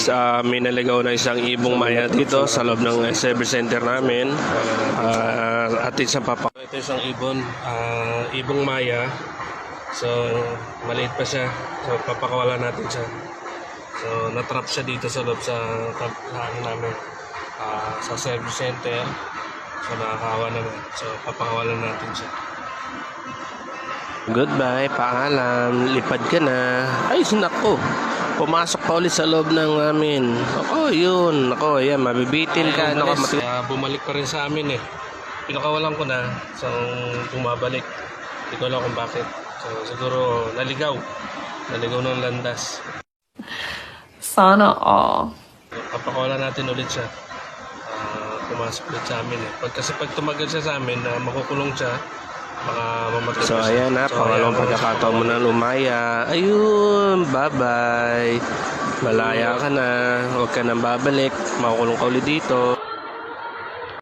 guys, ah, may naligaw na isang ibong maya dito sa loob ng eh, service center namin. Uh, at isang papa. Ito isang ibon, ah, ibong maya. So, maliit pa siya. So, papakawalan natin siya. So, natrap siya dito sa loob sa, ano namin. ah, sa service center. So, nakakawa naman. So, papakawalan natin siya. Goodbye, paalam. Lipad ka na. Ay, sinako. Pumasok pa ulit sa loob ng amin. Ako, yun. Ako, yan, mabibitin ka. Nako, mati- Ah, bumalik pa rin sa amin eh. Pinakawalan ko na. So, bumabalik. Hindi ko alam kung bakit. So, siguro, naligaw. Naligaw ng landas. Sana all. Papakawalan natin ulit siya. Ah, pumasok ulit sa amin eh. Pag, kasi pag tumagal siya sa amin, na makukulong siya, mamatay So ayan na, So, pangalawang pagkakataon mo na lumaya. Ayun, bye-bye. Malaya ka na, huwag ka nang babalik. Makukulong ka ulit dito.